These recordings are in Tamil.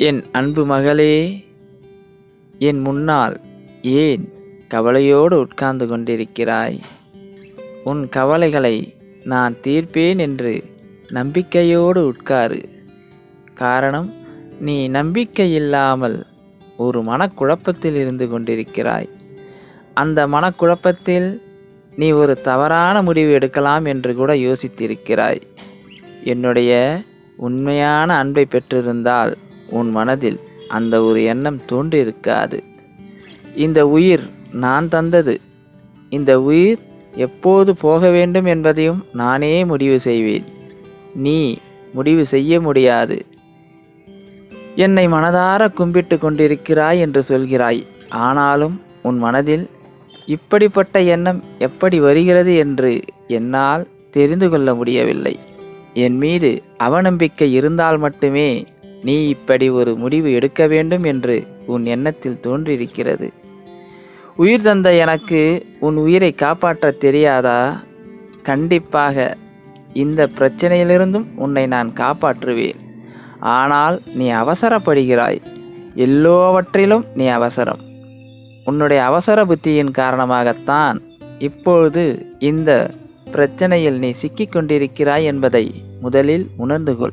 என் அன்பு மகளே என் முன்னால் ஏன் கவலையோடு உட்கார்ந்து கொண்டிருக்கிறாய்? உன் கவலைகளை நான் தீர்ப்பேன் என்று நம்பிக்கையோடு உட்காரு. காரணம் நீ நம்பிக்கை இல்லாமல் ஒரு மனக்குழப்பத்தில் இருந்து கொண்டிருக்கிறாய். அந்த மனக்குழப்பத்தில் நீ ஒரு தவறான முடிவு எடுக்கலாம் என்று கூட யோசித்திருக்கிறாய். என்னுடைய உண்மையான அன்பை பெற்றிருந்தால் உன் மனதில் அந்த ஒரு எண்ணம் தோன்றியிருக்காது. இந்த உயிர் நான் தந்தது. இந்த உயிர் எப்போது போக வேண்டும் என்பதையும் நானே முடிவு செய்வேன். நீ முடிவு செய்ய முடியாது. என்னை மனதார கும்பிட்டு கொண்டிருக்கிறாய் என்று சொல்கிறாய். ஆனாலும் உன் மனதில் இப்படிப்பட்ட எண்ணம் எப்படி வருகிறது என்று என்னால் தெரிந்து கொள்ள முடியவில்லை. என் மீது அவநம்பிக்கை இருந்தால் மட்டுமே நீ இப்படி ஒரு முடிவு எடுக்க வேண்டும் என்று உன் எண்ணத்தில் தோன்றியிருக்கிறது. உயிர் தந்த எனக்கு உன் உயிரை காப்பாற்ற தெரியாதா? கண்டிப்பாக இந்த பிரச்சனையிலிருந்தும் உன்னை நான் காப்பாற்றுவேன். ஆனால் நீ அவசரப்படுகிறாய். எல்லோவற்றிலும் நீ அவசரம். உன்னுடைய அவசர புத்தியின் காரணமாகத்தான் இப்பொழுது இந்த பிரச்சனையில் நீ சிக்கிக் கொண்டிருக்கிறாய் என்பதை முதலில் உணர்ந்து கொள்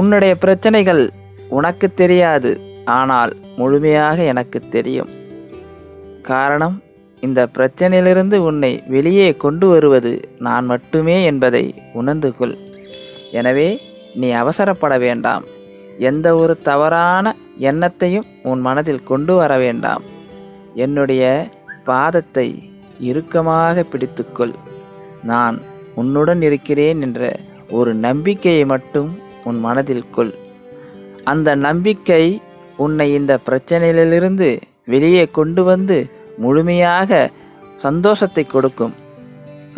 உன்னுடைய பிரச்சனைகள் உனக்கு தெரியாது ஆனால் முழுமையாக எனக்கு தெரியும். காரணம் இந்த பிரச்சனையிலிருந்து உன்னை வெளியே கொண்டு வருவது நான் மட்டுமே என்பதை உணர்ந்து கொள். எனவே நீ அவசரப்பட வேண்டாம். எந்த ஒரு தவறான எண்ணத்தையும் உன் மனதில் கொண்டு வர வேண்டாம். என்னுடைய பாதத்தை இறுக்கமாக பிடித்துக்கொள் நான் உன்னுடன் இருக்கிறேன் என்ற ஒரு நம்பிக்கையை மட்டும் உன் மனதில் கொள். அந்த நம்பிக்கை உன்னை இந்த பிரச்சனையிலிருந்து வெளியே கொண்டு வந்து முழுமையாக சந்தோஷத்தை கொடுக்கும்.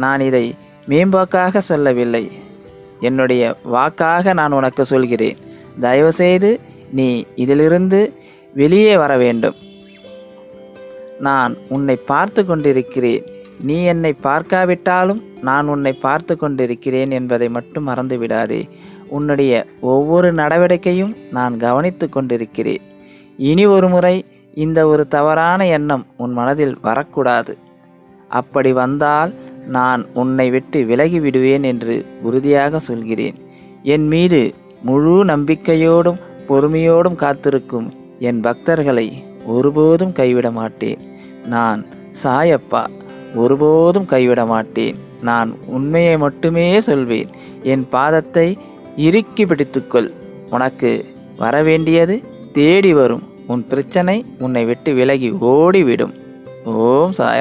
நான் இதை மேம்பாக்காக சொல்லவில்லை. என்னுடைய வாக்காக நான் உனக்கு சொல்கிறேன். தயவுசெய்து நீ இதிலிருந்து வெளியே வர வேண்டும். நான் உன்னை பார்த்து கொண்டிருக்கிறேன். நீ என்னை பார்க்காவிட்டாலும் நான் உன்னை பார்த்து கொண்டிருக்கிறேன் என்பதை மட்டும் மறந்துவிடாதே. உன்னுடைய ஒவ்வொரு நடவடிக்கையும் நான் கவனித்து கொண்டிருக்கிறேன். இனி ஒரு முறை இந்த ஒரு தவறான எண்ணம் உன் மனதில் வரக்கூடாது. அப்படி வந்தால் நான் உன்னை விட்டு விலகி விடுவேன் என்று உறுதியாக சொல்கிறேன். என் மீது முழு நம்பிக்கையோடும் பொறுமையோடும் காத்திருக்கும் என் பக்தர்களை ஒருபோதும் கைவிட மாட்டேன். நான் சாயப்பா ஒருபோதும் கைவிட மாட்டேன். நான் உண்மையை மட்டுமே சொல்வேன். என் பாதத்தை இறுக்கி பிடித்துக்கொள். உனக்கு வரவேண்டியது தேடி வரும். உன் பிரச்சனை உன்னை விட்டு விலகி ஓடிவிடும். ஓம் சாய